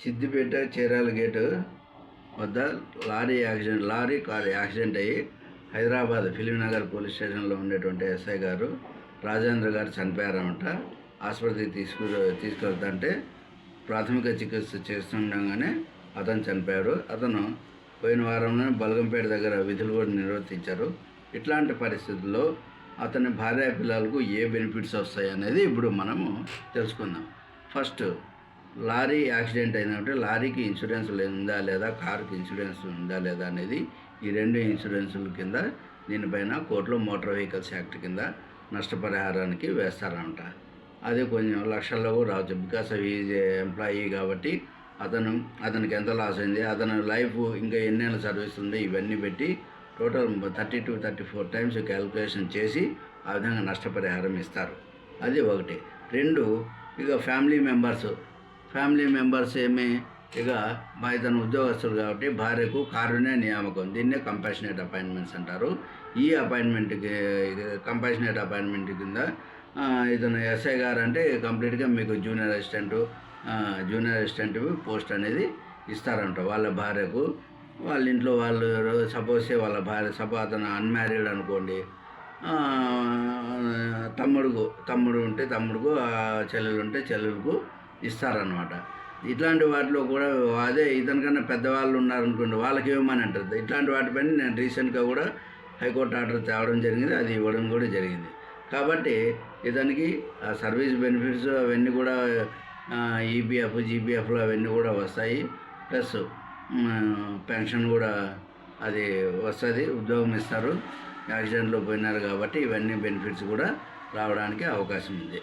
Siddipet Chirala gate వద్ద lorry accident lorry car accident అయ్యి Hyderabad Film Nagar police స్టేషన్లో ఉండేటువంటి ఎస్ఐ గారు రాజేంద్ర గారు చనిపోయారనమాట ఆసుపత్రికి తీసుకు తీసుకెళ్తుంటే ప్రాథమిక చికిత్స చేస్తుండగానే అతను చనిపోయాడు. అతను పోయిన వారంలో బలగంపేట దగ్గర విధులు కూడా నిర్వర్తించారు. ఇట్లాంటి పరిస్థితుల్లో అతని భార్య పిల్లలకు ఏ బెనిఫిట్స్ వస్తాయి అనేది ఇప్పుడు మనము తెలుసుకుందాం. ఫస్ట్ లారీ యాక్సిడెంట్ అయిందంటే లారీకి ఇన్సూరెన్స్ ఉందా లేదా కారుకి ఇన్సూరెన్స్ ఉందా లేదా అనేది ఈ రెండు ఇన్సూరెన్సుల కింద దీనిపైన కోర్టులో మోటార్ వెహికల్స్ యాక్ట్ కింద నష్టపరిహారానికి వేస్తారంట. అది కొంచెం లక్షల్లో రావచ్చు. బికాస్ అవి ఎంప్లాయీ కాబట్టి అతను అతనికి ఎంత లాస్ అయింది అతను లైఫ్ ఇంకా ఎన్నేళ్ళ సర్వీస్ ఉంది ఇవన్నీ పెట్టి total thirty two thirty four times calculation చేసి ఆ విధంగా నష్టపరిహారం ఇస్తారు. అది ఒకటి. రెండు ఇక ఫ్యామిలీ మెంబర్స్ ఫ్యామిలీ మెంబర్స్ ఏమి? ఇక మా ఇతను ఉద్యోగస్తులు కాబట్టి భార్యకు కారుణ్య నియామకం. దీన్నే కంపాషనేట్ అపాయింట్మెంట్స్ అంటారు. ఈ అపాయింట్మెంట్కి కంపాషనేట్ అపాయింట్మెంట్ కింద ఇతను ఎస్ఐ గారు అంటే కంప్లీట్గా మీకు junior assistant junior assistant post అనేది ఇస్తారంట వాళ్ళ భార్యకు. వాళ్ళ ఇంట్లో వాళ్ళు సపోజ్ వాళ్ళ భార్య సపో అతను అన్మ్యారీడ్ అనుకోండి తమ్ముడుకు తమ్ముడు ఉంటే తమ్ముడుకు ఆ, చెల్లెలు ఉంటే చెల్లెలకు ఇస్తారనమాట ఇట్లాంటి వాటిలో కూడా అదే ఇతనికన్నా పెద్దవాళ్ళు ఉన్నారనుకోండి వాళ్ళకి ఇవ్వమని అంటారు? ఇట్లాంటి వాటిపైన నేను రీసెంట్గా కూడా హైకోర్టు ఆర్డర్ తేవడం జరిగింది అది ఇవ్వడం కూడా జరిగింది. కాబట్టి ఇతనికి ఆ సర్వీస్ బెనిఫిట్స్ అవన్నీ కూడా ఈపీఎఫ్ జీపీఎఫ్లు అవన్నీ కూడా వస్తాయి. ప్లస్ పెన్షన్ కూడా అది వస్తుంది ఉద్యోగం ఇస్తారు. యాక్సిడెంట్లో పోయినారు కాబట్టి ఇవన్నీ బెనిఫిట్స్ కూడా రావడానికి అవకాశం ఉంది.